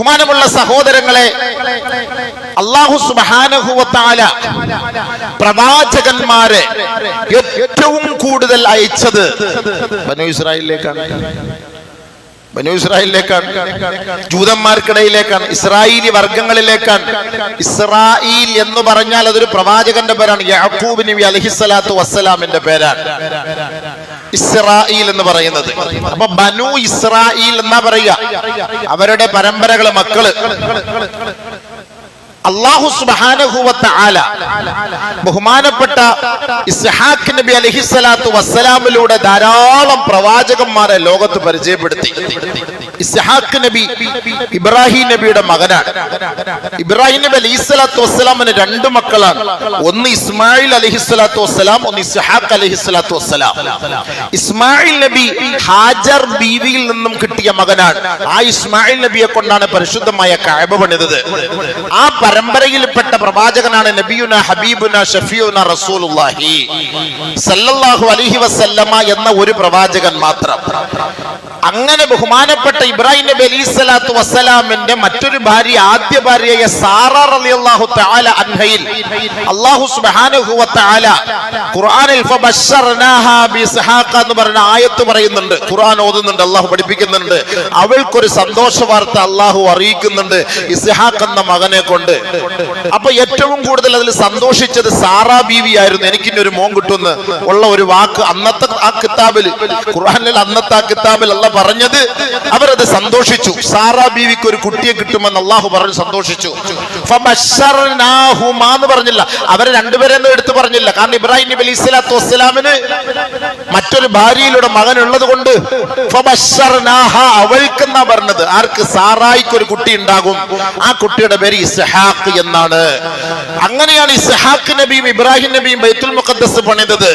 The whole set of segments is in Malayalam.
ബഹുമാനമുള്ള സഹോദരങ്ങളെ അള്ളാഹു സുബാനഹുവത്താല പ്രവാചകന്മാരെ ഏറ്റവും കൂടുതൽ അയച്ചത് ബനു ഇസ്രായേലിലേക്കാണ്. ജൂതന്മാർക്കിടയിലേക്കാണ്. ഇസ്രായേലി വർഗങ്ങളിലേക്കാണ് ഇസ്രായേൽ എന്ന് പറഞ്ഞാൽ അതൊരു പ്രവാചകന്റെ പേരാണ്. യാക്കൂബ് നബി അലഹിസ്സലാത്തു വസ്സലാമിന്റെ പേരാണ്. ഇസ്രായേൽ എന്ന് പറയുന്നത്. അപ്പൊ ബനു ഇസ്രായേൽ എന്നാ പറയുക? അവരുടെ പരമ്പരകൾ മക്കൾ. അള്ളാഹു സുബാനഹുവത്ത ആല ബഹുമാനപ്പെട്ട ഇസ്ഹാഖ് നബി അലഹിസ്സലാത്തു വസ്സലാമിലൂടെ ധാരാളം പ്രവാചകന്മാരെ ലോകത്ത് പരിചയപ്പെടുത്തി. ഇസ്ഹാഖ് നബി ഇബ്രാഹിം നബിയുടെ മകനാണ്. ഇബ്രാഹിം നബി അലഹിസ്സലാത്തു വസ്സലാമിന് രണ്ട് മക്കളാണ്. ഒന്ന് ഇസ്മായിൽ അലഹിസ്സലാത്തു വസ്സലാം ഒന്ന് ഇസ്ഹാഖ് അലഹിസ്സലാത്തു വസ്സലാം. ഇസ്മായിൽ നബി ഹാജർ ബീവിയിൽ നിന്നും കിട്ടിയ മകനാണ്. ആ ഇസ്മായിൽ നബിയെ കൊണ്ടാണ് പരിശുദ്ധമായ കായബ പണിതത്. ആ പരമ്പരയിൽപ്പെട്ട പ്രവാചകനാണ് നബിയുന ഹബീബുന ഷഫിയുന റസൂലുള്ളാഹി. സല്ലല്ലാഹു അലൈഹി വസല്ലമ എന്ന ഒരു പ്രവാചകൻ മാത്രം. അങ്ങനെ ബഹുമാനപ്പെട്ട ഇബ്രാഹിം നബി അലൈഹി സ്വലാത്തു വസ്സലാമിന്റെ മറ്റൊരു ഭാര്യ ആദ്യ ഭാര്യയായ സാറ റളിയല്ലാഹു തആല അൻഹയിൽ അല്ലാഹു സുബ്ഹാനഹു വ തആല ഖുർആനിൽ ഫബശ്ശർനാഹാ ബിസ്ഹാഖ എന്ന് പറയുന്ന ആയത്ത് പറയുന്നുണ്ട്. ഖുർആൻ ഓതുന്നുണ്ട് അല്ലാഹു പഠിപ്പിക്കുന്നുണ്ട്. അവൾക്കൊരു സന്തോഷ വാർത്ത അല്ലാഹു അറിയിക്കുന്നുണ്ട്. ഇസ്ഹാഖ് എന്ന മകനെ കൊണ്ട് അപ്പൊ ഏറ്റവും കൂടുതൽ അതിൽ സന്തോഷിച്ചത് സാറാ ബീവി ആയിരുന്നു. എനിക്കിന്റെ ഒരു മോൻ കിട്ടുമെന്ന് ഉള്ള ഒരു വാക്ക് അന്നത്തെ ആ കിതാബിൽ ഖുർആനിൽ അന്നത്തെ ആ കിതാബിൽ അല്ല പറഞ്ഞത്. അവരത് സന്തോഷിച്ചു. സാറാ ബീവിക്ക് ഒരു കുട്ടിയെ കിട്ടുമെന്ന് അള്ളാഹു പറഞ്ഞു സന്തോഷിച്ചു. എന്ന് പറഞ്ഞില്ല. അവരെ രണ്ടുപേരെ എടുത്തു പറഞ്ഞില്ല. കാരണം ഇബ്രാഹിം നബി അലൈഹി സ്വലാത്തു വസ്സലാമിന് മറ്റൊരു ഭാര്യയിലൂടെ മകൻ ഉള്ളത് കൊണ്ട് അവൾക്കെന്നാ പറഞ്ഞത്. ആർക്ക് സാറായിക്ക് ഒരു കുട്ടി ഉണ്ടാകും. ആ കുട്ടിയുടെ പേര് ഇസ്ഹാഖ് എന്നാണ്. അങ്ങനെയാണ് ഇസ്ഹാഖ് നബിയും ഇബ്രാഹിം നബിയും ബൈത്തുൽ മുഖദ്ദസ് പണിതത്.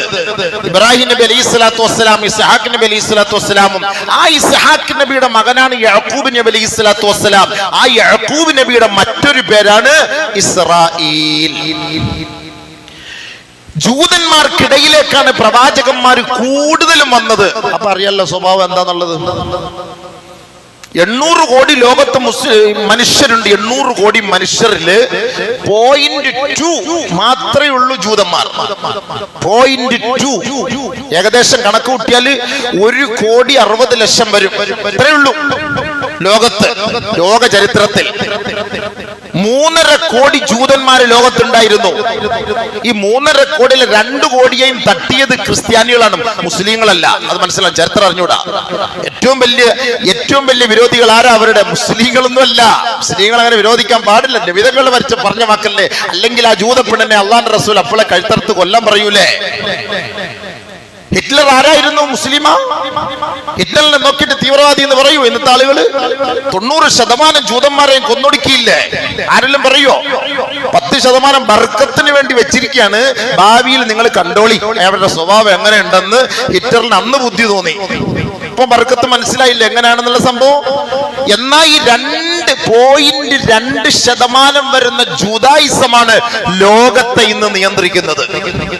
ഇബ്രാഹിം നബി അലൈഹി സ്വലാത്തു വസ്സലാം ഇസ്ഹാഖ് നബി അലൈഹി സ്വലാത്തു വസ്സലാമും. ആ ഇസ്ഹാഖ് നബിയുടെ മകനാണ് യഅഖൂബ് നബി അലൈഹി സ്വലാത്തു വസ്സലാം. ആ യഅഖൂബ് നബിയുടെ മറ്റൊരു പേരാണ് ഇസ്രായേൽ ജൂതന്മാർക്കിടയിലേക്കാണ് പ്രവാചകന്മാർ കൂടുതലും വന്നത്. അപ്പൊ അറിയാലോ സ്വഭാവം എന്താന്നുള്ളത്? എണ്ണൂറ് കോടി ലോകത്ത് മുസ്ലിം മനുഷ്യരുണ്ട്. എണ്ണൂറ് കോടി മനുഷ്യരിൽ പോയിന്റ് ടു മാത്രമേ ഉള്ളൂ ജൂതന്മാർ. പോയിന്റ് ടു ഏകദേശം കണക്ക് കൂട്ടിയാൽ ഒരു കോടി അറുപത് ലക്ഷം വരും. ഇത്രേ ഉള്ളൂ. ലോകത്ത് ലോക ചരിത്രത്തിൽ മൂന്നര കോടി ജൂതന്മാര് ലോകത്തുണ്ടായിരുന്നു. ഈ മൂന്നര കോടിയിൽ രണ്ടു കോടിയെയും തട്ടിയത് ക്രിസ്ത്യാനികളാണ് മുസ്ലിങ്ങളല്ല. അത് മനസ്സിലാവും ചരിത്രം അറിഞ്ഞൂടാ. ഏറ്റവും വലിയ ഏറ്റവും വലിയ വിരോധികൾ ആരാ? അവരുടെ മുസ്ലിങ്ങളൊന്നും അല്ല മുസ്ലിങ്ങൾ അങ്ങനെ വിരോധിക്കാൻ പാടില്ല. വിധങ്ങൾ വരച്ച് പറഞ്ഞ വാക്കല്ലേ. അല്ലെങ്കിൽ ആ ജൂത പെണ്ണിനെ അള്ളാന്റെ റസൂൽ അപ്പോളെ കഴുത്തറുത്ത് കൊല്ലം പറയൂലേ? ഹിറ്റ്ലർ ആരായിരുന്നു? മുസ്ലിമ? ഹിറ്റ്ലറിനെ നോക്കിയിട്ട് തീവ്രവാദി എന്ന് പറയൂ ഇന്നത്തെ ആളുകൾ തൊണ്ണൂറ് ശതമാനം ജൂതന്മാരെയും കൊന്നൊടുക്കിയില്ലേ? ആരെല്ലാം പറയോ? പത്ത് ശതമാനം ബർക്കത്തിന് വേണ്ടി വെച്ചിരിക്കുകയാണ്. ഭാവിയിൽ നിങ്ങൾ കണ്ടോളി. അവരുടെ സ്വഭാവം എങ്ങനെ ഉണ്ടെന്ന് ഹിറ്റ്ലറിന് അന്ന് ബുദ്ധി തോന്നി. ഇപ്പൊ ബർക്കത്ത് മനസ്സിലായില്ല എങ്ങനെയാണെന്നുള്ള സംഭവം? എന്നാ ഈ രണ്ട് പോയിന്റ് രണ്ട് ശതമാനം വരുന്ന ജൂതായുസമാണ് ലോകത്തെ ഇന്ന് നിയന്ത്രിക്കുന്നത്.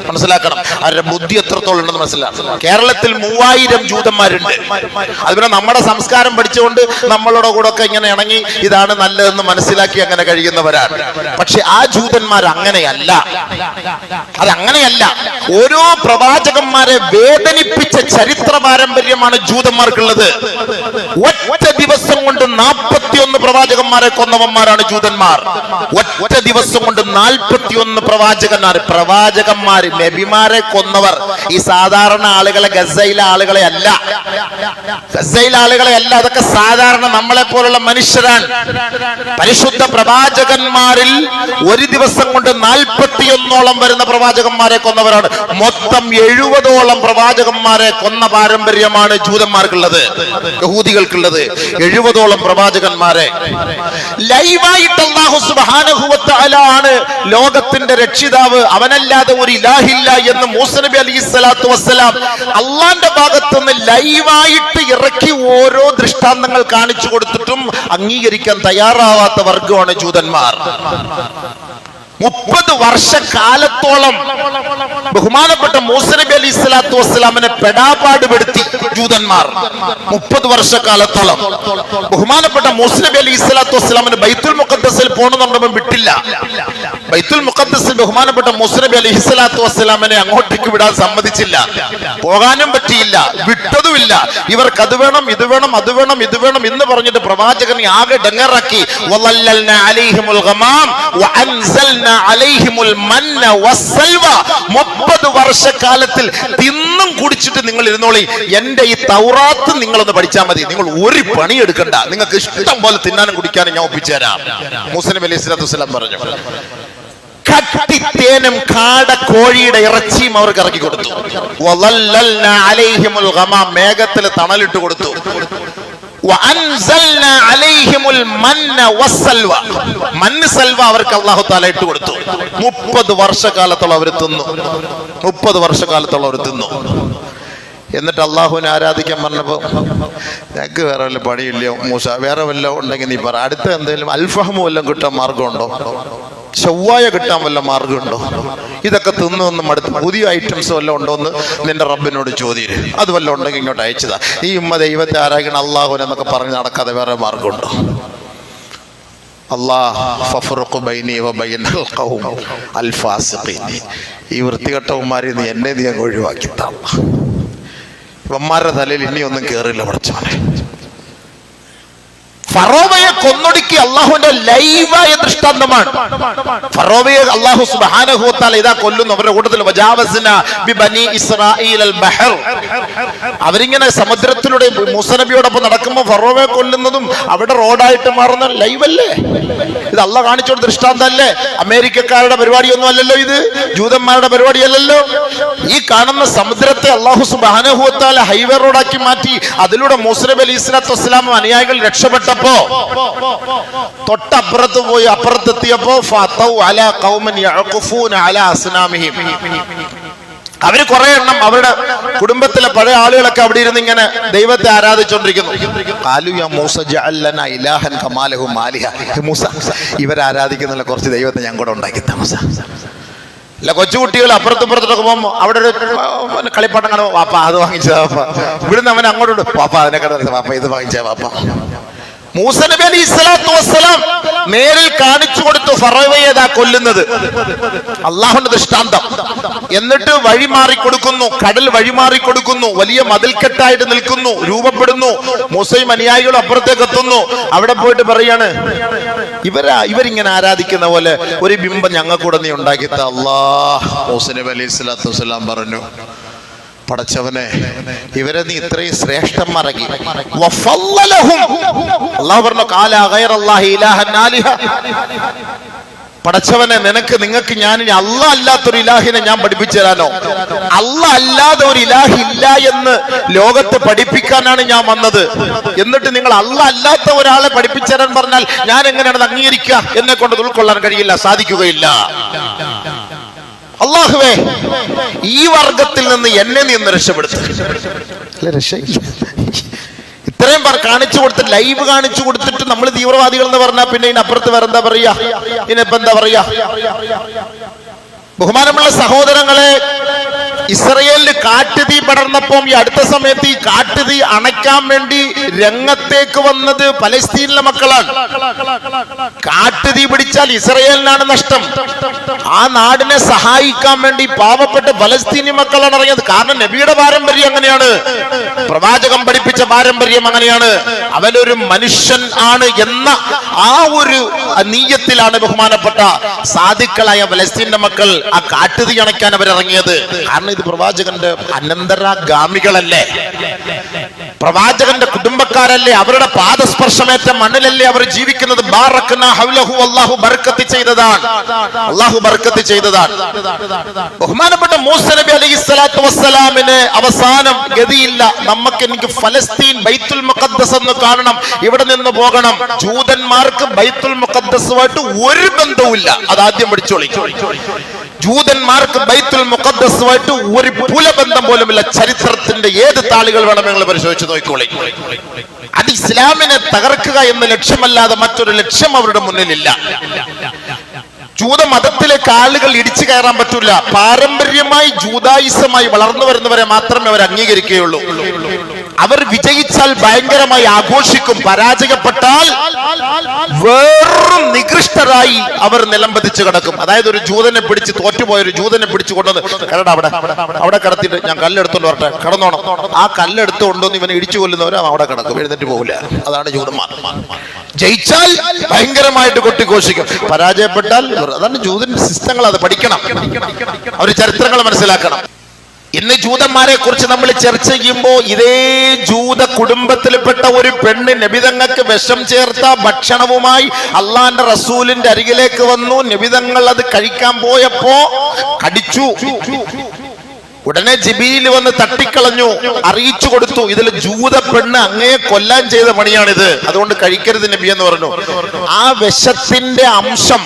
മനസ്സിലാക്കണം? അവരുടെ ബുദ്ധി എത്രത്തോളം ഉണ്ടെന്ന് മനസ്സിലാക്കണം. കേരളത്തിൽ മൂവായിരം ജൂതന്മാരുണ്ട്. അതുപോലെ നമ്മുടെ സംസ്കാരം പഠിച്ചുകൊണ്ട് നമ്മളോട് കൂടെ ഒക്കെ ഇങ്ങനെ ഇണങ്ങി ഇതാണ് നല്ലതെന്ന് മനസ്സിലാക്കി അങ്ങനെ കഴിയുന്നവരാണ്. പക്ഷെ ആ ജൂതന്മാർ അങ്ങനെയല്ല. അതങ്ങനെയല്ല. ഓരോ പ്രവാചകന്മാരെ വേദനിപ്പിച്ച ചരിത്ര പാരമ്പര്യമാണ് ജൂതന്മാർക്കുള്ളത്. ഒറ്റ ദിവസം കൊണ്ട് പ്രവാചകന്മാരെ കൊന്നവന്മാരാണ് ജൂതന്മാർ. ഒറ്റ ദിവസം കൊണ്ട് നാൽപ്പത്തിയൊന്ന് പ്രവാചകന്മാർ പ്രവാചകന്മാർ നബിമാരെ കൊന്നവർ. ഈ സാധാരണ ആളുകളെ ഗസയിലെ ആളുകളെ അല്ല. ഗസയിലെ ആളുകളെ അല്ല അതൊക്കെ സാധാരണ നമ്മളെ പോലുള്ള മനുഷ്യരാണ്. പരിശുദ്ധ പ്രവാചകന്മാരിൽ ഒരു ദിവസം കൊണ്ട് നാൽപ്പത്തിയൊന്നോളം വരുന്ന പ്രവാചകന്മാരെ കൊന്നവരാണ്. മൊത്തം എഴുപതോളം പ്രവാചകന്മാരെ കൊന്ന പാരമ്പര്യമാണ് ജൂതന്മാർക്കുള്ളത് യഹൂദികൾക്കുള്ളത്. എഴുപതോളം പ്രവാചകന്മാരെ ലൈവായിട്ട് അള്ളാഹു ആണ് ലോകത്തിന്റെ രക്ഷിതാവ്. അവനല്ലാതെ ഒരു ഇലാഹില്ല എന്ന് മൂസ നബി അലൈഹി സ്വലാത്തു വസ്സലാം അള്ളാന്റെ ഭാഗത്തുനിന്ന് ലൈവായിട്ട് ഇറക്കി ഓരോ ദൃഷ്ടാന്തങ്ങൾ കാണിച്ചു കൊടുത്തിട്ടും അംഗീകരിക്കാൻ തയ്യാറാവാത്ത വർഗമാണ് ജൂതന്മാർ. മുപ്പത് വർഷക്കാലത്തോളം ബഹുമാനപ്പെട്ട മൂസനബി അലി സ്വലാത്തു വസ്സലാമിനെ പെടാപാടുപെടുത്തി ജൂതന്മാർ. മുപ്പത് വർഷക്കാലത്തോളം ബഹുമാനപ്പെട്ട മൂസനബി അലി സ്വലാത്തു വസ്സലാമിന് ബൈത്തുൽ മുഖദ്ദസിൽ പോകണമെന്നുണ്ടെന്നും വിട്ടില്ല. ബൈത്തുൽ മുഖദ്ദസിൽ ബഹുമാനപ്പെട്ട മൂസനബി അലി സ്വലാത്തു വസ്സലാമിനെ അങ്ങോട്ടേക്ക് വിടാൻ സമ്മതിച്ചില്ല. പോകാനും പറ്റിയില്ല. വിട്ടതുമില്ല. ഇവർക്ക് അത് വേണം ഇത് വേണം അത് വേണം ഇത് വേണം എന്ന് പറഞ്ഞിട്ട് പ്രവാചകനെ ആകെ ഡങ്ങറാക്കി. വളല്ലൽന അലൈഹിമുൽ ഗമാം അലൈഹിമുൽ മന്ന വസ്സൽവ. 30 വർഷക്കാലത്തിൽ തിന്നും കുടിച്ചിട്ട് നിങ്ങൾ ഇരുന്നോളി. എന്റെ ഈ തൗറാത്ത് നിങ്ങളൊന്ന് പഠിച്ചാൽ മതി. നിങ്ങൾ ഒരു പണി എടുക്കണ്ട നിങ്ങൾക്ക് ഇഷ്ടം പോലെ തിന്നാനും കുടിക്കാനും ഞാൻ ഒപ്പിച്ചുതരാം മുസ്ലിം അലൈഹി സ്വലാത്തു വസ്സലാം പറഞ്ഞു. കട്ടിത്തേനും കാട കോഴിയുടെ ഇറച്ചിയും അവർക്ക് ഇറക്കി കൊടുത്തു. മേഘത്തിൽ തണലിട്ട് കൊടുത്തു. അവർക്ക് അല്ലാഹു തആല ഇട്ട് കൊടുത്തു. മുപ്പത് വർഷക്കാലത്തോളം അവർ തിന്നു. മുപ്പത് വർഷക്കാലത്തോളം അവർ തിന്നു. എന്നിട്ട് അള്ളാഹുവിനെ ആരാധിക്കാൻ പറഞ്ഞപ്പോ ഞങ്ങൾക്ക് വേറെ വല്ല പണിയില്ലയോ മൂസ വേറെ വല്ല ഉണ്ടെങ്കിൽ നീ പറ. അടുത്ത എന്തെങ്കിലും അൽഫഹമു വല്ലതും കിട്ടാൻ മാർഗമുണ്ടോ ചൊവ്വായ കിട്ടാൻ വല്ല മാർഗമുണ്ടോ? ഇതൊക്കെ തിന്നു ഒന്ന് മടുത്ത് പുതിയ ഐറ്റംസ് വല്ലതും ഉണ്ടോ എന്ന് നിന്റെ റബ്ബിനോട് ചോദ്യം അത് വല്ലതും ഉണ്ടെങ്കിൽ ഇങ്ങോട്ട് അയച്ചതാ. ഈ ഉമ്മ ദൈവത്തെ ആരാകണം? അള്ളാഹുന എന്നൊക്കെ പറഞ്ഞ് നടക്കാതെ വേറെ മാർഗമുണ്ടോ? ഈ വൃത്തികെട്ടവന്മാരെ നീ എന്നെ നീ അങ്ങ് ഒഴിവാക്കി തമ്മാരുടെ തലയിൽ ഇനിയൊന്നും കേറില്ല പഠിച്ചോനെ ഫറോവയെ കൊന്നൊടുക്കി അള്ളാഹുവിന്റെ ലൈവായ ദൃഷ്ടാന്തമാണ്. ഫറോവയെ അള്ളാഹു സുബാനഹുത്താൽ ഇതാ കൊല്ലുന്നു. അവരുടെ കൂട്ടത്തിൽ അവരിങ്ങനെ സമുദ്രത്തിലൂടെ മൂസനബിയോടൊപ്പം നടക്കുമ്പോൾ ഫറോവയെ കൊല്ലുന്നതും അവിടെ റോഡായിട്ട് മാറുന്ന ലൈവല്ലേ? ഇത് അള്ള കാണിച്ചോട് ദൃഷ്ടാന്തല്ലേ? അമേരിക്കക്കാരുടെ പരിപാടിയൊന്നും അല്ലല്ലോ ഇത്. ജൂതന്മാരുടെ പരിപാടിയല്ലല്ലോ. ഈ കാണുന്ന സമുദ്രത്തെ അള്ളാഹു സുബാനഹുത്താൽ ഹൈവേ റോഡാക്കി മാറ്റി അതിലൂടെ മൂസനബി അലി ഇസ്ലാത്തു വസ്സലാമും അനുയായികൾ രക്ഷപ്പെട്ടപ്പോ തൊട്ടപ്പുറത്ത് പോയി അപ്പുറത്തെത്തിയപ്പോ അവർ കുറെ എണ്ണം അവരുടെ കുടുംബത്തിലെ പഴയ ആളുകളൊക്കെ അവിടെ ഇരുന്ന് ഇങ്ങനെ ദൈവത്തെ ആരാധിച്ചോണ്ടിരിക്കുന്നു. കാലു യാ മൂസ ജഅൽ ലനാ ഇലാഹൻ കമാലഹു മാലിഹ. ഹേ മൂസ ഇവരെ ആരാധിക്കുന്നുള്ള കുറച്ച് ദൈവത്തെ ഞാൻ കൂടെ ഉണ്ടാക്കി താമസ അല്ല കൊച്ചുകുട്ടികൾ അപ്പുറത്തും ഇപ്പുറത്തൊക്കെ പോകുമ്പോൾ അവിടെ ഒരു കളിപ്പാട്ടം കാണുമ്പോൾ വാപ്പ അത് വാങ്ങിച്ചതാ വാപ്പ. ഇവിടുന്ന് അവൻ അങ്ങോട്ട് വാപ്പ അതിനെ കടന്നത് വാപ്പ ഇത് വാങ്ങിച്ച വാപ്പ. മൂസ നബി അലി ഇസ്ലാത്തു വസ്സലാം നേരിൽ കാണിച്ചു കൊടുത്തു ഫറോവയേതാ കൊല്ലുന്നത്. അള്ളാഹുന്റെ ദൃഷ്ടാന്തം. എന്നിട്ട് വഴിമാറി കൊടുക്കുന്നു കടൽ വഴിമാറി കൊടുക്കുന്നു വലിയ മതിൽക്കെട്ടായിട്ട് നിൽക്കുന്നു രൂപപ്പെടുന്നു മൂസയും അനുയായികളും അപ്പുറത്തേക്ക് എത്തുന്നു. അവിടെ പോയിട്ട് പറയാണ് ഇവരാ ഇവരിങ്ങനെ ആരാധിക്കുന്ന പോലെ ഒരു ബിംബം ഞങ്ങൾക്കൂടെ നീ ഉണ്ടാക്കി അള്ളാഹ് മൂസ നബി അലി ഇസ്ലാത്തു വസ്സലാം പറഞ്ഞു. പടച്ചവനെ ഇവരെ നീ ഇത്രയും ശ്രേഷ്ഠന്മാരാക്കി. അള്ളാഹു പറഞ്ഞു പടച്ചവനെ നിനക്ക് നിങ്ങൾക്ക് ഞാൻ ഇനി അല്ല അല്ലാത്തൊരു ഇലാഹിനെ ഞാൻ പഠിപ്പിച്ചു തരാനോ അല്ല അല്ലാതെ ഒരു ഇലാഹി ഇല്ല എന്ന് ലോകത്തെ പഠിപ്പിക്കാനാണ് ഞാൻ വന്നത്. എന്നിട്ട് നിങ്ങൾ അല്ല അല്ലാത്ത ഒരാളെ പഠിപ്പിച്ചു തരാൻ പറഞ്ഞാൽ ഞാൻ എങ്ങനെയാണ് അംഗീകരിക്കുക? എന്നെ കൊണ്ട് ഉൾക്കൊള്ളാൻ കഴിയില്ല സാധിക്കുകയില്ല. അള്ളാഹുവേ ഈ വർഗത്തിൽ നിന്ന് എന്നെ നീ ഒന്ന് രക്ഷപ്പെടുത്തു. അല്ല രക്ഷയില്ല. ഇത്രയും പറ കാണിച്ചു കൊടുത്ത് ലൈവ് കാണിച്ചു കൊടുത്തിട്ട് നമ്മൾ തീവ്രവാദികൾ എന്ന് പറഞ്ഞാൽ പിന്നെ ഇതിനപ്പുറത്ത് വേറെ എന്താ പറയാ? ഇതിനിപ്പോ എന്താ പറയാ? ബഹുമാനമുള്ള സഹോദരങ്ങളെ ഇസ്രയേലിന് കാട്ടുതീ പടർന്നപ്പം ഈ അടുത്ത സമയത്ത് ഈ കാട്ടുതീ അണയ്ക്കാൻ വേണ്ടി രംഗത്തേക്ക് വന്നത് പലസ്തീനിലെ മക്കളാണ്. കാട്ടുതീ പിടിച്ചാൽ ഇസ്രയേലിനാണ് നഷ്ടം. ആ നാടിനെ സഹായിക്കാൻ വേണ്ടി പാവപ്പെട്ട പലസ്തീനി മക്കളാണ് ഇറങ്ങിയത്. കാരണം നബിയുടെ പാരമ്പര്യം അങ്ങനെയാണ്. പ്രവാചകം പഠിപ്പിച്ച പാരമ്പര്യം അങ്ങനെയാണ്. അവനൊരു മനുഷ്യൻ ആണ് എന്ന ആ ഒരു നീയത്തിലാണ് ബഹുമാനപ്പെട്ട സാധുക്കളായ പലസ്തീന്റെ മക്കൾ ആ കാട്ടുതീ അണയ്ക്കാൻ അവരിറങ്ങിയത്. കാരണം ഇത് പ്രവാചകന്റെ അനന്തരാഗാമികളല്ലേ? പ്രവാചകന്റെ കുടുംബക്കാരല്ലേ? അവരുടെ പാദസ്പർശമേറ്റ മണ്ണിലല്ലേ അവർ ജീവിക്കുന്നത്? ബർക്കത്ത് ചെയ്തതാണ്. ബർക്കത്ത് ചെയ്തതാണ്. ബഹുമാനപ്പെട്ട മൂസ നബി സ്വലാത്തു വസ്സലാമിന് അവസാനം ഗതിയില്ല. നമുക്ക് എനിക്ക് ഫലസ്തീൻ ബൈത്തുൽ മുഖദ്ദസ് എന്ന് കാണണം. ഇവിടെ നിന്ന് പോകണം. ജൂതന്മാർക്ക് ബൈത്തുൽ മുഖദ്ദസുമായിട്ട് ഒരു ബന്ധവുമില്ല. അത് ആദ്യം പഠിച്ചോളി. ജൂതന്മാർക്ക് ബൈത്തുൽ മുഖദ്ദസുമായിട്ട് ഒരു പുലബന്ധം പോലുമില്ല. ചരിത്രത്തിന്റെ ഏത് താളുകൾ വേണമെങ്കിൽ പരിശോധിച്ച് നോക്കിക്കോളി. അത് ഇസ്ലാമിനെ തകർക്കുക എന്ന ലക്ഷ്യമല്ലാതെ മറ്റൊരു ലക്ഷ്യം അവരുടെ മുന്നിലില്ല. ജൂത മതത്തിലെ കാലുകൾ ഇടിച്ചു കയറാൻ പറ്റില്ല പാരമ്പര്യമായി ജൂതായുസമായി വളർന്നു വരുന്നവരെ മാത്രമേ അവർ അംഗീകരിക്കുകയുള്ളൂ അവർ വിജയിച്ചാൽ ഭയങ്കരമായി ആഘോഷിക്കും പരാജയപ്പെട്ടാൽ വേറും നികൃഷ്ടരായി അവർ നിലംപതിച്ചു കിടക്കും. അതായത് ഒരു ജൂതനെ പിടിച്ച് തോറ്റുപോയ ഒരു ജൂതനെ പിടിച്ചു കൊണ്ടുവന്ന് കരട അവിടെ അവിടെ കിടത്തിട്ട് ഞാൻ കല്ലെടുത്തോണ്ട് വരട്ടെ. കടന്നോണം. ആ കല്ലെടുത്ത് കൊണ്ടുവന്ന് ഇവനെ ഇടിച്ചു കൊല്ലുന്നവരും അവിടെ കിടക്കും. എഴുന്നേറ്റ് പോകില്ല അതാണ് ജൂതന്മാർ. ജയിച്ചാൽ ഭയങ്കരമായിട്ട് കൊട്ടിഘോഷിക്കും. പരാജയപ്പെട്ടാൽ അതാണ് ജൂതന്റെ സിസ്റ്റങ്ങൾ. അത് പഠിക്കണം. അവർ ചരിത്രങ്ങൾ മനസ്സിലാക്കണം. ഇന്ന് ജൂതന്മാരെ കുറിച്ച് നമ്മൾ ചർച്ച ചെയ്യുമ്പോൾ ഇതേ ജൂത കുടുംബത്തിൽപ്പെട്ട ഒരു പെണ്ണ് നബിതങ്ങൾക്ക് വിഷം ചേർത്ത ഭക്ഷണവുമായി അള്ളാന്റെ റസൂലിന്റെ അരികിലേക്ക് വന്നു. നബിതങ്ങൾ അത് കഴിക്കാൻ പോയപ്പോ കടിച്ചു. ഉടനെ ജിബിയിൽ വന്ന് തട്ടിക്കളഞ്ഞു അറിയിച്ചു കൊടുത്തു. ഇതിൽ ജൂത പെണ്ണ് അങ്ങേ കൊല്ലാൻ ചെയ്ത പണിയാണിത്. അതുകൊണ്ട് കഴിക്കരുത് നബി എന്ന് പറഞ്ഞു. ആ വിഷത്തിന്റെ അംശം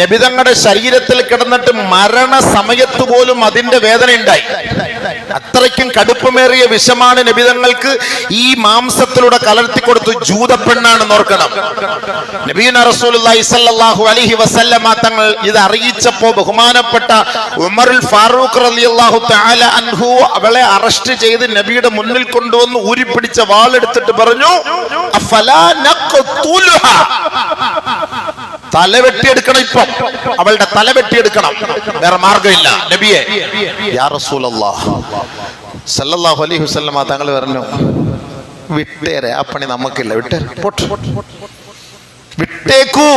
നബി തങ്ങളുടെ ശരീരത്തിൽ കിടന്നിട്ട് മരണ സമയത്ത് പോലും അതിന്റെ വേദന ഉണ്ടായി അത്രയ്ക്കും കടുപ്പമേറിയ വിഷമാണ് നബിതങ്ങൾക്ക് ഈ മാംസത്തിലൂടെ കലർത്തി കൊടുത്തു ജൂത പെണ്ണാണെന്ന് ഓർക്കണം നബീന സ്വല്ലല്ലാഹു അലൈഹി വസല്ലമ തങ്ങൾ ഇത് അറിയിച്ചപ്പോ ബഹുമാനപ്പെട്ട ഉമറുൽ ഫാറൂഖ് റളിയല്ലാഹു തആല അൻഹു അവളെ അറസ്റ്റ് ചെയ്ത് നബിയുടെ മുന്നിൽ കൊണ്ടുവന്ന് ഊരിപ്പിടിച്ച വാളെടുത്തിട്ട് പറഞ്ഞു തല ഇപ്പം. അവളുടെ തല വെട്ടിയെടുക്കണം വേറെ മാർഗമില്ല നബിയെ. യാ സല്ലല്ലാഹു അലൈഹി വസല്ലമ തങ്ങൾ പറഞ്ഞു വിട്ടേരെ ആ പണി നമുക്കില്ല. വിട്ടേരെ വിട്ടേക്കൂ.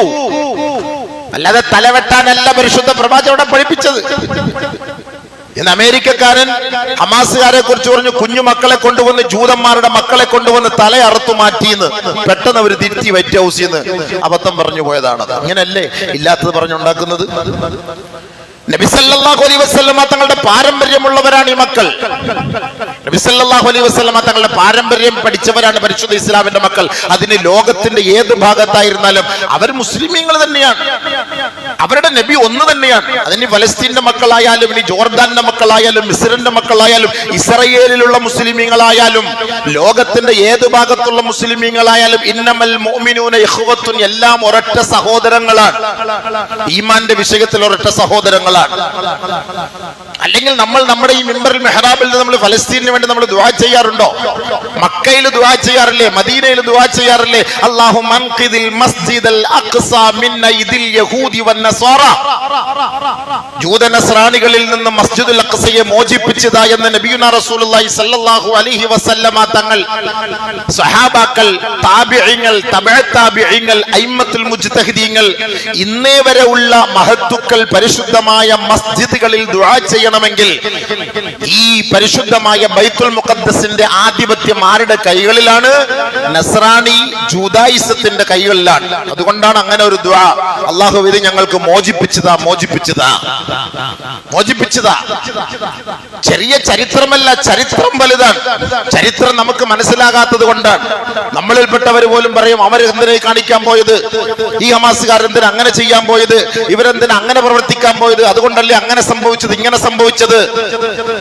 അല്ലാതെ തലവെട്ടാനല്ല പരിശുദ്ധ പ്രവാചകവിടെ പഠിപ്പിച്ചത്. ഇന്ന് അമേരിക്കക്കാരൻ ഹമാസുകാരെ കുറിച്ച് പറഞ്ഞു കുഞ്ഞു മക്കളെ കൊണ്ടുവന്ന് ജൂതന്മാരുടെ മക്കളെ കൊണ്ടുവന്ന് തല അറുത്തു മാറ്റിയെന്ന് പെട്ടെന്ന് അവർ തിരുത്തി വൈറ്റ് ഹൗസിൽ നിന്ന് അബദ്ധം പറഞ്ഞു പോയതാണ്. അങ്ങനല്ലേ ഇല്ലാത്തത് പറഞ്ഞുണ്ടാക്കുന്നത്? നബിസല്ലാഹു അലൈ വസ്ലമ തങ്ങളുടെ പാരമ്പര്യമുള്ളവരാണ് ഈ മക്കൾ. നബിസല്ലാഹു അലൈഹി വസ്ലമ തങ്ങളുടെ പാരമ്പര്യം പഠിച്ചവരാണ് പരിശുദ്ധ ഇസ്ലാമിന്റെ മക്കൾ. അതിന് ലോകത്തിന്റെ ഏത് ഭാഗത്തായിരുന്നാലും അവർ മുസ്ലിമീങ്ങൾ തന്നെയാണ്. അവരുടെ നബി ഒന്ന് തന്നെയാണ്. അതിന് ഫലസ്തീന്റെ മക്കളായാലും ഇനി ജോർദാന്റെ മക്കളായാലും മിസ്രന്റെ മക്കളായാലും ഇസ്രയേലിലുള്ള മുസ്ലിമീങ്ങളായാലും ലോകത്തിന്റെ ഏത് ഭാഗത്തുള്ള മുസ്ലിമീങ്ങളായാലും ഇന്നമൽ മോമിനൂന യഹുവത്തുൻ എല്ലാം ഒരൊറ്റ സഹോദരങ്ങളാണ്. ഈമാന്റെ വിഷയത്തിൽ ഒരൊറ്റ സഹോദരങ്ങളാണ്. അല്ലെങ്കിൽ നമ്മൾ നമ്മുടെ ഈ മിമ്പറിൽ മെഹ്റാബിൽ നമ്മൾ ഫലസ്തീനു വേണ്ടി നമ്മൾ ദുവാ ചെയ്യാറുണ്ടോ? മക്കയിൽ ദുവാ ചെയ്യാറില്ലേ? മദീനയിൽ ദുവാ ചെയ്യാറില്ലേ? അല്ലാഹു മൻഖിദിൽ മസ്ജിദൽ അഖ്സ മിന്ന ഇതിൽ യഹൂദി വന്നസ്വാറ ജൂത നസ്രാണികളിൽ നിന്ന് മസ്ജിദുൽ അഖ്സയെ മോചിപ്പിച്ചതാ എന്ന് നബിയുന റസൂലുള്ളാഹി സല്ലല്ലാഹു അലൈഹി വസല്ലമ തങ്ങൾ സഹാബാക്കൾ താബിഈങ്ങൾ തബഅ താബിഈങ്ങൾ അയ്മത്തുൽ മുജ്തഹിദീങ്ങൾ ഇന്നേ വരെ ഉള്ള മഹത്തുക്കൾ പരിശുദ്ധമായ മസ്ജിദുകളിൽ ദുആ ചെയ്യണമെങ്കിൽ ഈ പരിശുദ്ധമായ ബൈത്തുൽ മുഖദ്ദസിന്റെ ആധിപത്യം ആരുടെ കൈകളിലാണ്? നസ്രാണി ജൂതായിസത്തിന്റെ കൈകളിലാണ്. അതുകൊണ്ടാണ് അങ്ങനെ ഒരു ദുആ അള്ളാഹു ഇത് ഞങ്ങൾക്ക് മോചിപ്പിച്ചതാ മോചിപ്പിച്ചതാ. മോചിപ്പിച്ചതാ. ചെറിയ ചരിത്രമല്ല ചരിത്രം വലുതാണ്. ചരിത്രം നമുക്ക് മനസ്സിലാകാത്തത് കൊണ്ടാണ്. നമ്മളിൽപ്പെട്ടവർ പോലും പറയും അവർ എന്തിനെ കാണിക്കാൻ പോയത്? ഈ ഹമാസുകാർ എന്തിനാ അങ്ങനെ ചെയ്യാൻ പോയത്? ഇവരെന്തിനാ അങ്ങനെ പ്രവർത്തിക്കാൻ പോയത്? അതുകൊണ്ടല്ലേ അങ്ങനെ സംഭവിച്ചത് ഇങ്ങനെ സംഭവിച്ചത്.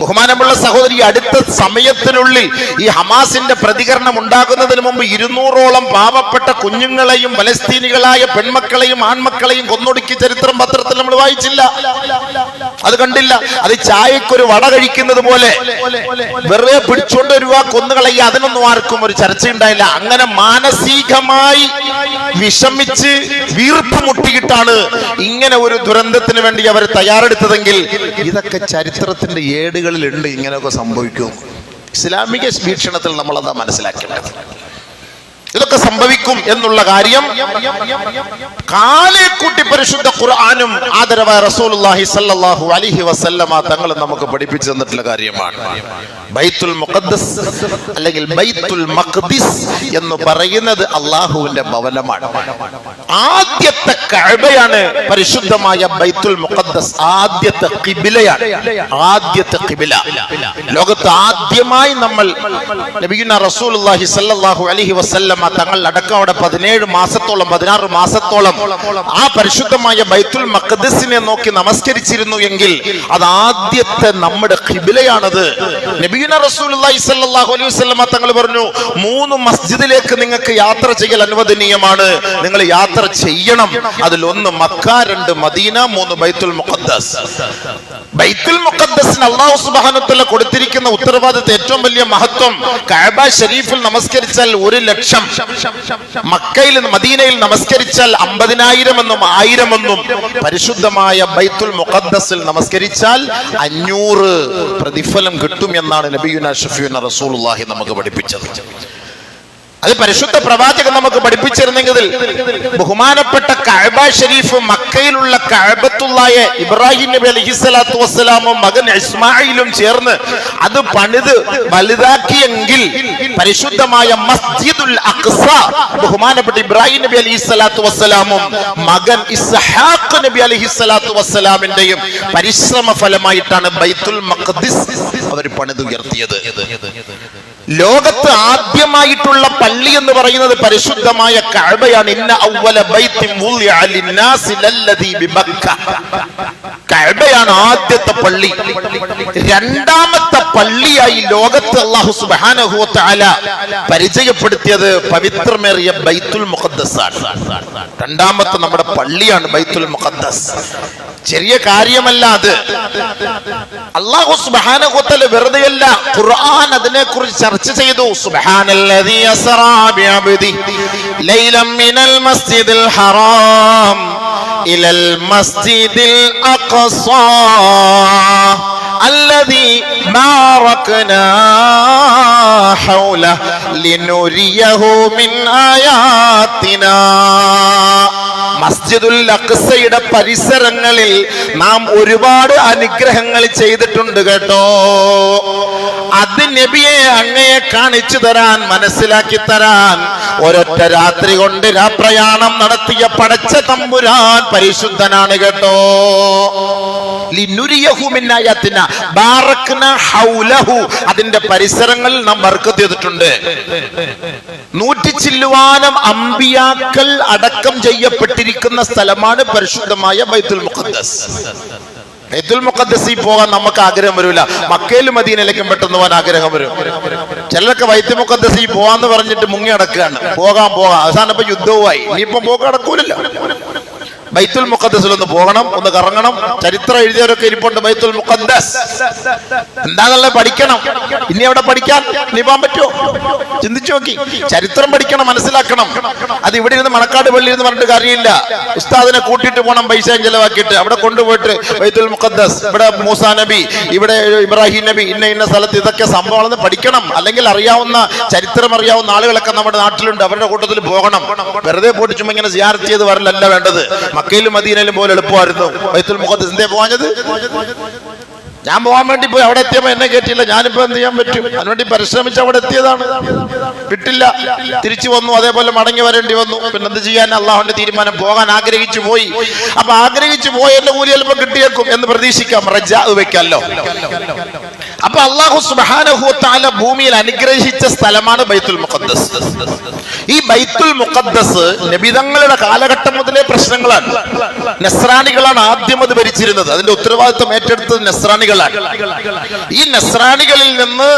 ബഹുമാനമുള്ള സഹോദരി അടുത്ത സമയത്തിനുള്ളിൽ ഈ ഹമാസിന്റെ പ്രതികരണം ഉണ്ടാകുന്നതിന് മുമ്പ് ഇരുന്നൂറോളം പാവപ്പെട്ട കുഞ്ഞുങ്ങളെയും ഫലസ്തീനികളായ പെൺമക്കളെയും ആൺമക്കളെയും കൊന്നൊടുക്കി ചരിത്രം പത്രത്തിൽ നമ്മൾ വായിച്ചില്ല. അത് കണ്ടില്ല. അത് ചായക്കൊരു വട കഴിക്കുന്നത് പോലെ. വെറുതെ പിടിച്ചോണ്ട് വരുക കൊന്നുകളയ്യ. അതിനൊന്നും ആർക്കും ഒരു ചർച്ച ഉണ്ടായില്ല അങ്ങനെ മാനസികമായി വിഷമിച്ച് വീർപ്പ് മുട്ടിയിട്ടാണ് ഇങ്ങനെ ഒരു ദുരന്തത്തിന് വേണ്ടി അവർ തയ്യാറെടുത്തതെങ്കിൽ ഇതൊക്കെ ചരിത്രത്തിന്റെ ഏടുകളിൽ ഉണ്ട് ഇങ്ങനെയൊക്കെ സംഭവിക്കും. ഇസ്ലാമിക വീക്ഷണത്തിൽ നമ്മളത് മനസ്സിലാക്കേണ്ടത്. ഇതൊക്കെ സംഭവിക്കും എന്നുള്ള കാര്യം കാലെ കൂട്ടി പരിശുദ്ധ ഖുർആാനും ആദരവായ റസൂലുള്ളാഹി സല്ലല്ലാഹു അലൈഹി വസല്ലമ തങ്ങൾ നമുക്ക് പഠിപ്പിച്ചു തന്നിട്ടുള്ള കാര്യമാണ്. ബൈത്തുൽ മുഖദ്ദസ് അല്ലെങ്കിൽ ബൈത്തുൽ മഖ്ദിസ് എന്ന് പറയുന്നത് അള്ളാഹുവിന്റെ ഭവനമാണ്. ആദ്യത്തെ കഅബയാണ് പരിശുദ്ധമായ ബൈത്തുൽ മുഖദ്ദസ്. ആദ്യത്തെ കിബിലയാണ് ആദ്യത്തെ കിബില ലോകത്ത് ആദ്യമായി നമ്മൾ നബിയുന റസൂലുള്ളാഹി സല്ലല്ലാഹു അലൈഹി വസല്ലമ തങ്ങൾ അടക്കം അവിടെ പതിനേഴ് മാസത്തോളം പതിനാറ് മാസത്തോളം ആ പരിശുദ്ധമായ ബൈത്തുൽ മക്കദസിനെ നോക്കി നമസ്കരിച്ചിരുന്നു എങ്കിൽ അത് ആദ്യത്തെ നമ്മുടെ ഖിബിലയാണത്. അലൈഹി തങ്ങൾ പറഞ്ഞു മൂന്ന് മസ്ജിദിലേക്ക് നിങ്ങൾക്ക് യാത്ര ചെയ്യൽ അനുവദനീയമാണ്. നിങ്ങൾ യാത്ര ചെയ്യണം. അതിൽ ഒന്ന് മക്ക രണ്ട് മദീന മൂന്ന് ബൈത്തുൽ മുഖദ്ദസ്. ബൈത്തുൽ മുഖദ്ദസിന് അള്ളാഹു സുബാനത്തുള്ള കൊടുത്തിരിക്കുന്ന ഉത്തരവാദിത്ത ഏറ്റവും വലിയ മഹത്വം കഅബ ഷരീഫിൽ നമസ്കരിച്ചാൽ ഒരു ലക്ഷം. മക്കയിൽ മദീനയിൽ നമസ്കരിച്ചാൽ അമ്പതിനായിരം എന്നും ആയിരം എന്നും പരിശുദ്ധമായ ബൈത്തുൽ മുഖദ്ദസിൽ നമസ്കരിച്ചാൽ അഞ്ഞൂറ് പ്രതിഫലം കിട്ടും എന്നാണ് നബിയുന ഷഫീന റസൂലുള്ളാഹി നമുക്ക് പഠിപ്പിച്ചത്. അത് പരിശുദ്ധ പ്രവാചകൻ നമുക്ക് പഠിപ്പിച്ചിരുന്നെങ്കിൽ ബഹുമാനപ്പെട്ട കഅബ ഷരീഫ് മക്കയിലുള്ള കഅബത്തുള്ളായ ഇബ്രാഹിം നബി അലൈഹിസ്സലാത്തു വസ്സലാമും മകൻ ഇസ്മായിലും ചേർന്ന് അത് പണിത് വലുതാക്കിയെങ്കിൽ പരിശുദ്ധമായ മസ്ജിദുൽ അഖ്സ ബഹുമാനപ്പെട്ട ഇബ്രാഹിം നബി അലൈഹിസ്സലാത്തു വസ്സലാമും മകൻ ഇസ്ഹാഖ് നബി അലൈഹിസ്സലാത്തു വസ്സലാമിന്റെയും പരിശ്രമ ഫലമായിട്ടാണ് ബൈത്തുൽ മഖ്ദിസ് അവർ പണിതുയർത്തിയത് ലോകത്ത് ആദ്യമായിട്ടുള്ള പള്ളി എന്ന് പറയുന്നത് പരിശുദ്ധമായ കഴബയാണ് ഇന്ന ഔവല കഅബയാണ് ആദ്യത്തെ പള്ളി. രണ്ടാമത്തെ പള്ളിയായി ലോകത്ത് അള്ളാഹു തആല പരിചയപ്പെടുത്തിയത് പവിത്രമേറിയ ബൈത്തുൽ മുഖദ്ദസ് ആണ്. രണ്ടാമത്തെ നമ്മുടെ പള്ളിയാണ് ബൈത്തുൽ മുഖദ്ദസ്. ചെറിയ കാര്യമല്ല അത്. അള്ളാഹു സുബ്ഹാനഹു വെറുതെ വെറുതെയല്ല ഖുർആൻ അതിനെക്കുറിച്ച് ചർച്ച ചെയ്തു. മസ്ജിദിൽ ഹറാം ഇലൽ മസ്ജിദിൽ അഖ്സാ الذي باركنا حوله لنريه من آياتنا. മസ്ജിദുൽ അക്സയുടെ പരിസരങ്ങളിൽ നാം ഒരുപാട് അനുഗ്രഹങ്ങൾ ചെയ്തിട്ടുണ്ട് കേട്ടോ. അത് നബിയെ അങ്ങയെ കാണിച്ചു തരാൻ മനസ്സിലാക്കി തരാൻ. ഒരൊറ്റ രാത്രി കൊണ്ട് രാപ്രയാണം നടത്തിയ പടച്ച തമ്പുരാൻ പരിശുദ്ധനാണ് കേട്ടോ. അതിന്റെ പരിസരങ്ങളിൽ നാം വർക്ക് ചെയ്തിട്ടുണ്ട്. നൂറ്റി ചില്ലുവാനം അമ്പിയാക്കൾ അടക്കം ചെയ്യപ്പെട്ടിരിക്കുന്ന സ്ഥലമാണ് പരിശുദ്ധമായ ബൈത്തുൽ മുഖദ്ദസ്. ബൈത്തുൽ മുഖദ്ദസിൽ പോകാൻ നമുക്ക് ആഗ്രഹം വരില്ല. മക്കയിൽ മദീനയിലേക്കും പെട്ടെന്ന് പോകാൻ ആഗ്രഹം വരും. ചിലരൊക്കെ വൈദ്യ മുഖദ്ദസിൽ പോവാന്ന് പറഞ്ഞിട്ട് മുങ്ങി അടക്കുകയാണ് പോകാൻ പോകാം. അവസാനം ഇപ്പൊ യുദ്ധവുമായി. ഇനിയിപ്പം പോക്ക് നടക്കൂലല്ലോ. ബൈത്തുൽ മുഖദ്ദസിൽ ഒന്ന് പോകണം ഒന്ന് കറങ്ങണം. ചരിത്രം എഴുതിയവരൊക്കെ ഇരിപ്പുണ്ട് ബൈത്തുൽ മുഖദ്ദസ്. എന്താണല്ലേ പഠിക്കണം? ഇനി അവിടെ പഠിക്കാൻ? ഇനി പോകാൻ പറ്റുമോ? ചിന്തിച്ചു നോക്കി. ചരിത്രം പഠിക്കണം മനസ്സിലാക്കണം. അത് ഇവിടെ ഇരുന്ന് മണക്കാട് പള്ളി എന്ന് പറഞ്ഞിട്ട് കാര്യമില്ല. ഉസ്താദിനെ കൂട്ടിയിട്ട് പോകണം പൈസയും ചെലവാക്കിയിട്ട്. അവിടെ കൊണ്ടുപോയിട്ട് ബൈത്തുൽ മുഖദ്ദസ് ഇവിടെ മൂസാ നബി ഇവിടെ ഇബ്രാഹിം നബി ഇന്ന ഇന്ന സ്ഥലത്ത് ഇതൊക്കെ സംഭവങ്ങളെന്ന് പഠിക്കണം. അല്ലെങ്കിൽ അറിയാവുന്ന ചരിത്രം അറിയാവുന്ന ആളുകളൊക്കെ നമ്മുടെ നാട്ടിലുണ്ട്. അവരുടെ കൂട്ടത്തിൽ പോകണം. വെറുതെ പോയിട്ട് ചുമ്മാ ഇങ്ങനെ സിയാർത്ത് ചെയ്ത് വരലല്ല വേണ്ടത്. മക്കയിലും മദീനയിലും പോലെ എളുപ്പമായിരുന്നു. ബൈത്തുൽ മുഖദ്ദസ് എന്തേ പോകാഞ്ഞത്? ഞാൻ പോകാൻ വേണ്ടി പോയി. അവിടെ എത്തിയപ്പോ എന്നെ കേട്ടില്ല ഞാനിപ്പോ എന്ത് ചെയ്യാൻ പറ്റും? അതിനുവേണ്ടി പരിശ്രമിച്ച് അവിടെ എത്തിയതാണ്. വിട്ടില്ല. തിരിച്ചു വന്നു. അതേപോലെ മടങ്ങി വരേണ്ടി വന്നു. പിന്നെ എന്ത് ചെയ്യാൻ? അള്ളാഹുന്റെ തീരുമാനം പോകാൻ ആഗ്രഹിച്ചു പോയി. അപ്പൊ ആഗ്രഹിച്ചു പോയി എന്റെ കൂലി ചിലപ്പോൾ കിട്ടിയേക്കും എന്ന് പ്രതീക്ഷിക്കാം. റജ വെക്കല്ലോ അപ്പൊ അള്ളാഹു സുബാനഹുത്താല ഭൂമിയിൽ അനുഗ്രഹിച്ച സ്ഥലമാണ് ബൈത്തുൽ മുഖദ്ദസ്. ഈ ബൈത്തുൽ മുഖദ്ദസ് നബിതങ്ങളുടെ കാലഘട്ടം മുതലേ പ്രശ്നങ്ങളാണ്. നസ്രാണികളാണ് ആദ്യം അത് ഭരിച്ചിരുന്നത്. അതിന്റെ ഉത്തരവാദിത്വം ഏറ്റെടുത്തത് നസ്രാണികളാണ് ഈ നസ്രാണികളിൽ നിന്ന്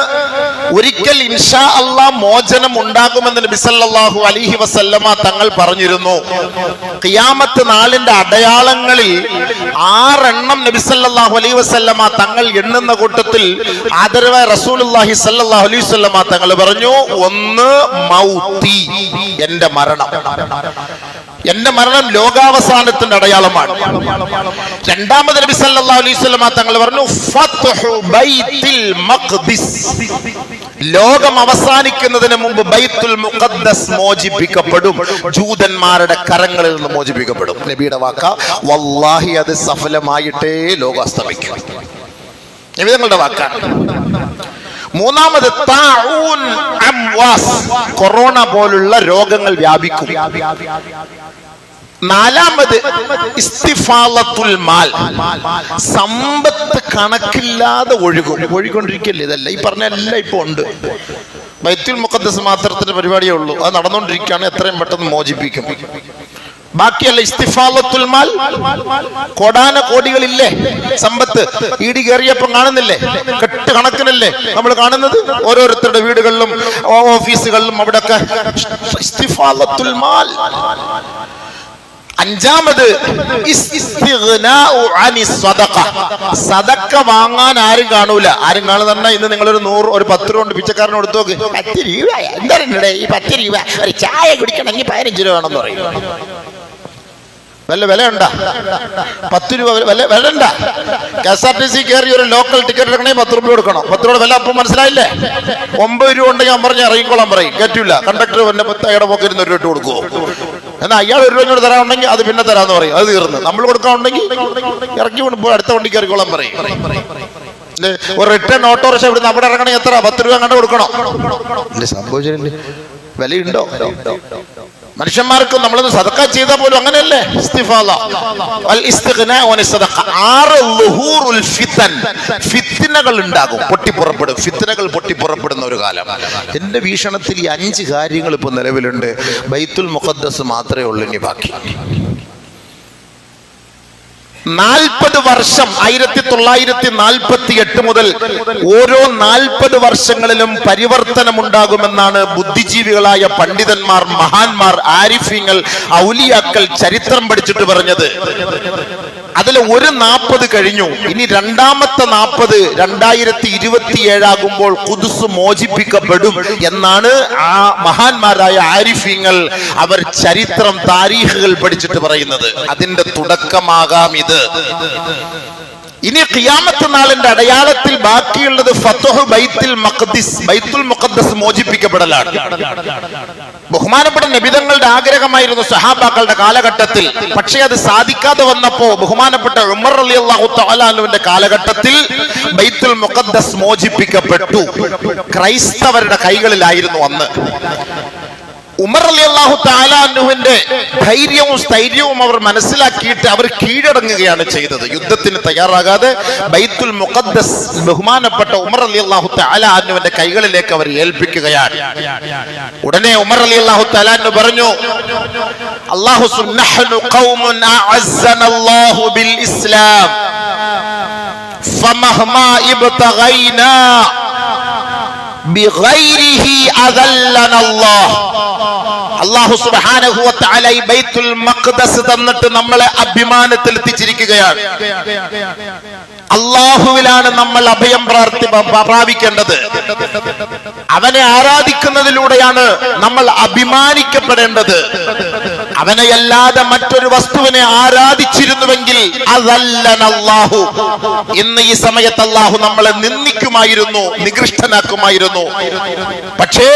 ഒരിക്കൽ ഇൻഷാ അള്ളാ മോചനം ഉണ്ടാകുമെന്ന് നബിസല്ലാഹു അലിഹി വസല്ലമ തങ്ങൾ പറഞ്ഞിരുന്നു. കിയാമത്ത് നാളിന്റെ അടയാളങ്ങളിൽ ആറെണ്ണം നബിസല്ലാഹു അലൈഹി വസല്ലമ തങ്ങൾ എണ്ണുന്ന കൂട്ടത്തിൽ ആദരവായ റസൂലുള്ളാഹി സല്ലല്ലാഹു അലൈഹി വസല്ലമ തങ്ങൾ പറഞ്ഞു ഒന്ന് മൗത്തി എന്റെ മരണം. എന്റെ മരണം ലോകാവസാനത്തിന്റെ അടയാളമാണ്. രണ്ടാമത് നബി സല്ലല്ലാഹു അലൈഹി വസല്ലമ തങ്ങൾ പറഞ്ഞു ലോകം അവസാനിക്കുന്നതിന് മുമ്പ് ബൈത്തുൽ മുഖദ്ദസ് മോചിപ്പിക്കപ്പെടും. ജൂതന്മാരുടെ കരങ്ങളിൽ നിന്ന് മോചിപ്പിക്കപ്പെടും. നബിയുടെ വാക്ക വല്ലാഹി അത് സഫലമായിട്ടേ ലോകം അസ്തമിക്കും. നിമിതങ്ങളുടെ വാക്കാണ് മൂന്നാമത് കൊറോണ പോലുള്ള രോഗങ്ങൾ വ്യാപിക്കും. നാലാമത് ഇസ്തിഫാലത്തുൽ മാൽ. സമ്പത്ത് കണക്കില്ലാതെ ഒഴുകും. ഒഴുകൊണ്ടിരിക്കല്ലേ ഇതല്ല? ഈ പറഞ്ഞ എല്ലാം ഇപ്പൊ ഉണ്ട്. ബൈത്തുൽ മുഖദ്ദസ് മാത്രത്തിന്റെ പരിപാടിയേ ഉള്ളൂ. അത് നടന്നുകൊണ്ടിരിക്കുകയാണ്. എത്രയും പെട്ടെന്ന് മോചിപ്പിക്കും. ബാക്കിയല്ല ഇസ്തിഫാലത്തുൽ മാൽ. കൊടാന കോടികളില്ലേ? സമ്പത്ത്. ഇടി കയറിയപ്പം കാണുന്നില്ലേ? കെട്ട് കണക്കിനല്ലേ നമ്മൾ കാണുന്നത്? ഓരോരുത്തരുടെ വീടുകളിലും ഓഫീസുകളിലും അവിടെയൊക്കെ ഇസ്തിഫാലത്തുൽ മാൽ. അഞ്ചാമത്. സദക്ക വാങ്ങാൻ ആരും കാണൂല. ആരും കാണുന്ന പറഞ്ഞാൽ ഇന്ന് നിങ്ങളൊരു നൂറ് ഒരു പത്ത് രൂപ കൊണ്ട് പിച്ചക്കാരന് കൊടുത്തു നോക്ക്. പത്ത് രൂപ? എന്താ ഈ പത്ത് രൂപ? ഒരു ചായ കുടിക്കണമെങ്കിൽ പതിനഞ്ച് രൂപ വേണമെന്ന് പറയും. വല്ല വില ഉണ്ടാ പത്ത് രൂപ വില- വില ഉണ്ട K S R T C കയറി ഒരു ലോക്കൽ ടിക്കറ്റ് എടുക്കണേ പത്ത് രൂപ കൊടുക്കണം? പത്ത് രൂപ വില അപ്പം മനസ്സിലായില്ലേ? ഒമ്പത് രൂപ ഉണ്ടെങ്കിൽ ഞാൻ പറഞ്ഞ് ഇറങ്ങിക്കോളാൻ പറയും. കറ്റില്ല കണ്ടക്ടർ പിന്നെ പത്ത് അയാളുടെ പോക്കിരുന്ന് ഒരു രൂപ കൊടുക്കുമോ എന്നാൽ അയാൾ ഒരു രൂപ ഇങ്ങോട്ട് തരാനുണ്ടെങ്കിൽ അത് പിന്നെ തരാന്ന് പറയും. അത് തീർന്ന്. നമ്മൾ കൊടുക്കാനുണ്ടെങ്കിൽ ഇറക്കി കൊണ്ട് പോയി അടുത്ത വണ്ടിക്ക് ഇറങ്ങിക്കോളാൻ പറയും? ഒരു റിട്ടേൺ ഓട്ടോറിക്ഷ ഇവിടുന്ന് അവിടെ ഇറങ്ങണമെങ്കിൽ എത്ര? പത്ത് രൂപ കണ്ടു കൊടുക്കണം? സംഭവിച്ചിട്ടുണ്ട് വിലയുണ്ടോ? മനുഷ്യന്മാർക്ക് നമ്മളൊന്ന് സദക്ക ചെയ്താൽ പോലും അങ്ങനെയല്ലേ. ഫിത്തനകൾ ഉണ്ടാകും. പൊട്ടിപ്പുറപ്പെടും. ഫിത്തിനകൾ പൊട്ടിപ്പുറപ്പെടുന്ന ഒരു കാലം. എന്റെ വീക്ഷണത്തിൽ ഈ അഞ്ച് കാര്യങ്ങൾ ഇപ്പൊ നിലവിലുണ്ട്. ബൈത്തുൽ മുഖദ്ദസ് മാത്രമേ ഉള്ളൂ ഇനി ബാക്കി. നാൽപ്പത് വർഷം ആയിരത്തി തൊള്ളായിരത്തി നാൽപ്പത്തി എട്ട് മുതൽ ഓരോ നാൽപ്പത് വർഷങ്ങളിലും പരിവർത്തനമുണ്ടാകുമെന്നാണ് ബുദ്ധിജീവികളായ പണ്ഡിതന്മാർ മഹാന്മാർ ആരിഫ്യങ്ങൾ ഔലിയാക്കൾ ചരിത്രം പഠിച്ചിട്ട് പറഞ്ഞത്. അതിൽ ഒരു നാൽപ്പത് കഴിഞ്ഞു. ഇനി രണ്ടാമത്തെ നാൽപ്പത് രണ്ടായിരത്തി ഇരുപത്തി ഏഴാകുമ്പോൾ കുതുസ് മോചിപ്പിക്കപ്പെടും എന്നാണ് ആ മഹാന്മാരായ ആരിഫിങ്ങൾ അവർ ചരിത്രം താരീഖുകൾ പഠിച്ചിട്ട് പറയുന്നത്. അതിന്റെ തുടക്കമാകാം ഇത്. ഇനി ഖിയാമത്ത് നാളിന്റെ അടയാളത്തിൽ ബാക്കിയുള്ളത് ഫത്തുഹ് ബൈത്തുൽ മഖ്ദിസ് ബൈത്തുൽ മുഖദ്ദസ് മോചിപ്പിക്കപ്പെടലാണ്. ബഹുമാനപ്പെട്ട നബിതങ്ങളുടെ ആഗ്രഹമായിരുന്നു സഹാബാക്കളുടെ കാലഘട്ടത്തിൽ. പക്ഷേ അത് സാധിക്കാതെ വന്നപ്പോ ബഹുമാനപ്പെട്ട ഉമർ അലി അള്ളാഹു കാലഘട്ടത്തിൽ ബൈത്തുൽ മുഖദ്ദസ് മോചിപ്പിക്കപ്പെട്ടു. ക്രൈസ്തവരുടെ കൈകളിലായിരുന്നു അന്ന്. ഉമർ അലി അള്ളാഹു താലാനുവിന്റെ ധൈര്യവും സ്ഥൈര്യവും അവർ മനസ്സിലാക്കിയിട്ട് അവർ കീഴടങ്ങുകയാണ് ചെയ്തത്. യുദ്ധത്തിന് തയ്യാറാകാതെ ബൈത്തുൽ മുഖദ്ദസ് ബഹുമാനപ്പെട്ട ഉമർ അലി അള്ളാഹു താലാനുവിന്റെ കൈകളിലേക്ക് അവർ ഏൽപ്പിക്കുകയാണ്. ഉടനെ ഉമർ അലി അള്ളാഹു താലാനു പറഞ്ഞു അള്ളാഹു ബിൽ ഇസ്ലാം ഇബ്തഗൈനാ അള്ളാഹു തആല ഈ ബൈത്തുൽ മഖ്ദസ് തന്നിട്ട് നമ്മളെ അഭിമാനത്തിൽ എത്തിച്ചിരിക്കുകയാണ് അള്ളാഹുവിലാണ് നമ്മൾ അഭയം പ്രാർത്ഥി പ്രാപിക്കേണ്ടത്. അവനെ ആരാധിക്കുന്നതിലൂടെയാണ് നമ്മൾ അഭിമാനിക്കപ്പെടേണ്ടത്. അവനെ അല്ലാതെ മറ്റൊരു വസ്തുവിനെ ആരാധിച്ചിരുന്നുവെങ്കിൽ അതല്ലാഹു അള്ളാഹു ഇന്ന് ഈ സമയത്ത് അള്ളാഹു നമ്മളെ നിന്ദിക്കുമായിരുന്നു നികൃഷ്ടനാക്കുമായിരുന്നു. പക്ഷേ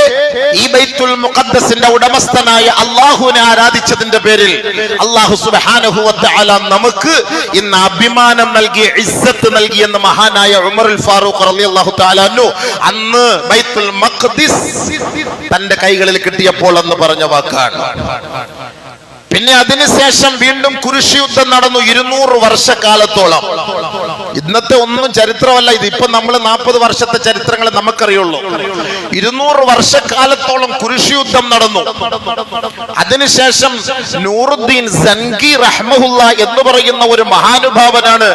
ഈ ബൈത്തുൽ മുഖദ്ദസിന്റെ ഉടമസ്ഥനായ അള്ളാഹുവിനെ ആരാധിച്ചതിന്റെ പേരിൽ അള്ളാഹു വ തആല നമുക്ക് ഇന്ന് അഭിമാനം നൽകി ഇസ്സത്ത് നൽകി എന്ന മഹാനായ ഉമറുൽ ഫാറൂഖ് തആല അന്നു അന്ന് ബൈത്തുൽ മഖ്ദിസ് തന്റെ കൈകളിൽ കിട്ടിയപ്പോൾ എന്ന് പറഞ്ഞ വാക്കാണ്. പിന്നെ അതിനുശേഷം വീണ്ടും കുരിശ് യുദ്ധം നടന്നു ഇരുന്നൂറ് വർഷക്കാലത്തോളം. ഇന്നത്തെ ഒന്നും ചരിത്രമല്ല ഇത്. ഇപ്പൊ നമ്മൾ നാൽപ്പത് വർഷത്തെ ചരിത്രങ്ങൾ നമുക്കറിയുള്ളൂ. ഇരുന്നൂറ് വർഷക്കാലത്തോളം കുരിശ് യുദ്ധം നടന്നു അതിനുശേഷം നൂറുദ്ദീൻ സൻഗി റഹ്മുല്ല എന്ന് പറയുന്ന ഒരു മഹാനുഭാവനാണ്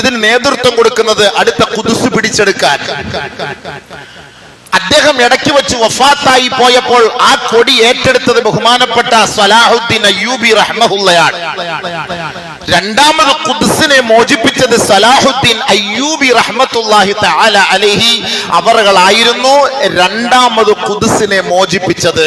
ഇതിന് നേതൃത്വം കൊടുക്കുന്നത് അടുത്ത കുതിസ് പിടിച്ചെടുക്കാൻ. അദ്ദേഹം ഇടയ്ക്ക് വെച്ച് വഫാത്തായി പോയപ്പോൾ ആ കൊടി ഏറ്റെടുത്തത് ബഹുമാനപ്പെട്ട സലാഹുദ്ദീൻ അയ്യൂബി റഹ്മഹുല്ലയാണ് രണ്ടാമത് കുദ്സിനെ മോചിപ്പിച്ചത് സലാഹുദ്ദീൻ അയ്യൂബി റഹ്മത്തുല്ലാഹി തആല അലൈഹി അവറുകളായിരുന്നു. രണ്ടാമത് കുദ്സിനെ മോചിപ്പിച്ചത്.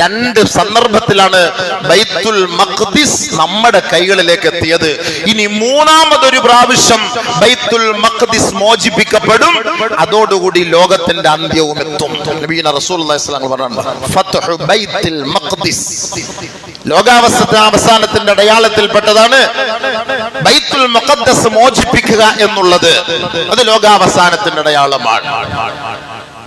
രണ്ട് സന്ദർഭത്തിലാണ് ബൈത്തുൽ മഖ്ദിസ് നമ്മുടെ കൈകളിലേക്ക് എത്തിയത്. ഇനി മൂന്നാമതൊരു പ്രാവശ്യം ബൈത്തുൽ മഖ്ദിസ് മോചിപ്പിക്കപ്പെടും. അതോടുകൂടി ലോകത്തിന്റെ അന്ത്യവും എത്തും. റസൂലുള്ളാഹി അലൈഹി വസല്ലം ഫത്ഹു ബൈത്തുൽ മഖ്ദിസ്. ലോകാവസ്ഥ അവസാനത്തിന്റെ അടയാളത്തിൽപ്പെട്ടതാണ്. ബൈത്തുൽ മുഖദ്ദസ് മോചിപ്പിക്കുക എന്നുള്ളത് അത് ലോകാവസാനത്തിന്റെ അടയാളമാണ്.